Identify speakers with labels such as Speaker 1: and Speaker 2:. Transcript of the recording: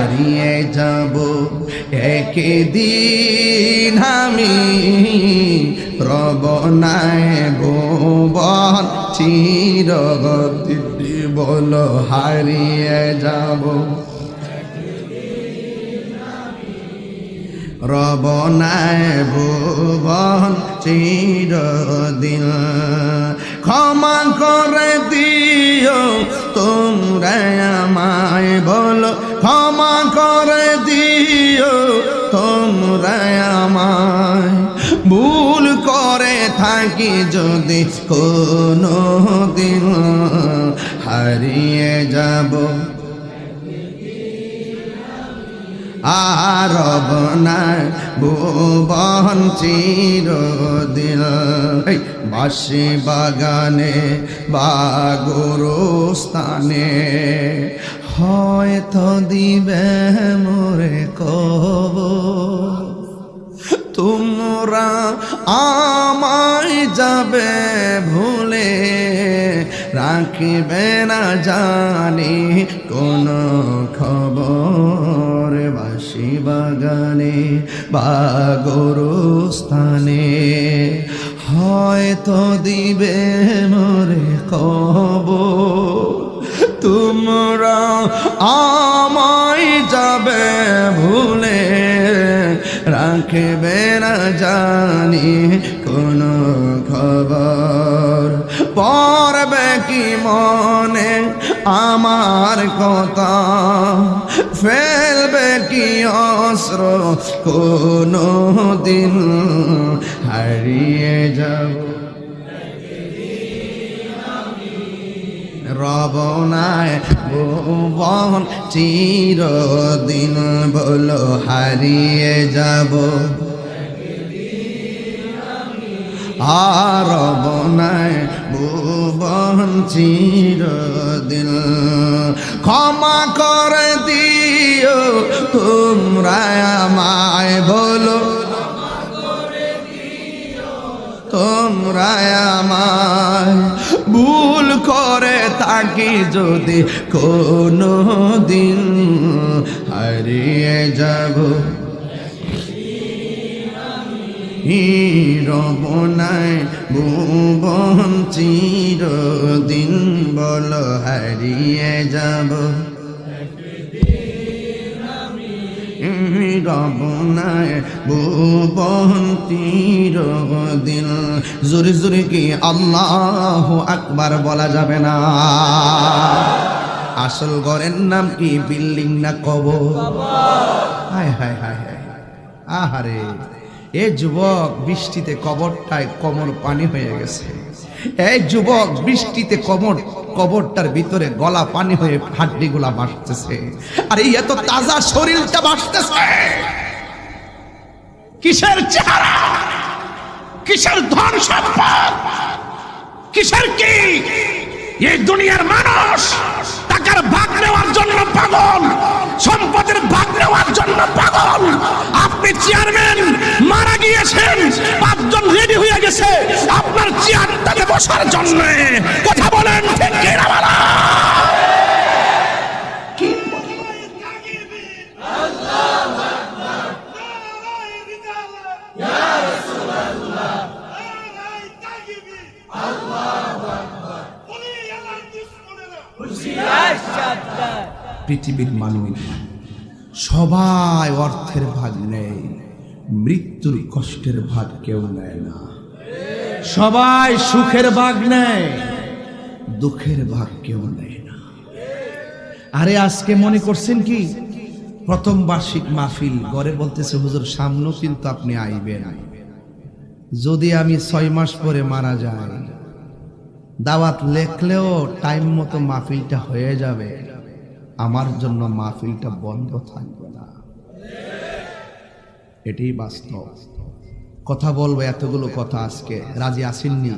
Speaker 1: হারিয়ে যাব। একদিন আমি প্রবনায় ভুবন চির বল হারিয়ে যাব। রবনায় ভুবন চিরদিন ক্ষমা করে দিও ভুল করে থাকি যদি কোনো দিন হারিয়ে যাব। আর বনায় ভুবন চিরদিন বাসি বাগানে বা স্থানে হয়তো দিবে মোরে যাবে ভুলে রাখিবে না জানি কোন খবর বাসি বাগানে বা গরু স্থানে হয়তো দিবে মোরে কব তোমরা আমায় যাবে ভুলে রাখবে না জানি কোন খবর। পড়বে কি মনে? আমার কথা। ফেলবে কি অস্ত্র? কোনো দিন হারিয়ে যাব। রবনায় ভুবন, চিরদিন বলো হারিয়ে যাব। আর রবনায় ভুবন চিরদিন। ক্ষমা করে দিও তোমরা আমায় বলো। তোমরা আমায় ভুল করে থাকি যদি কোনো রবনায় ভুবন চিরদিন বল হারিয়ে যাব। রবনায় ভুবন চিরদিন, জোরে জোরে কি আল্লাহ আকবার বলা যাবে না? আসল ঘরের নাম কি বিল্ডিং না কবর? হায় হায় হায় হায়, আহারে। এ যুবক, বৃষ্টিতে কবরটায় কমর পানি হয়ে গেছে। এই যুবক, বৃষ্টিতে কমর, কবরটার ভিতরে গলা পানি হয়ে হাড্ডিগুলা বাসতেছে আর এই এত তাজা শরীরটা বাসতেছে কিসের চেহারা? কিসের ধন সম্পদ? কিসের কি? এই দুনিয়ার মানুষ টাকার ভাগ নেওয়ার জন্য পাগল, সম্পদের ভাগ নেওয়ার জন্য পাগল। আপনি চেয়ারম্যান গেছে আপনার চেয়ারটাতে বসার জন্য কথা বলেন, ঠিক? পৃথিবীর মানুষ সবাই অর্থের ভাগ নেয়, মৃত্যুর কষ্টের ভাগ কেউ নেয় না সবাই সুখের ভাগ নেয়। দুঃখের ভাগ কেউ নেয় না। আরে আজকে মনে করছেন কি? প্রথম বার্ষিক মাহফিল গড়ে বলতেছে, হুজুর, সামনেও কিন্তু আপনি আইবেন। যদি আমি ছয় মাস পরে মারা যাই, দাওয়াত লেখলেও টাইম মতো মাহফিলটা হয়ে যাবে। আমার জন্য মাহফিলটা বন্ধ থাকবে না। এটাই বাস্তব। কথা বলব এতগুলো কথা আজকে। রাজি আসেননি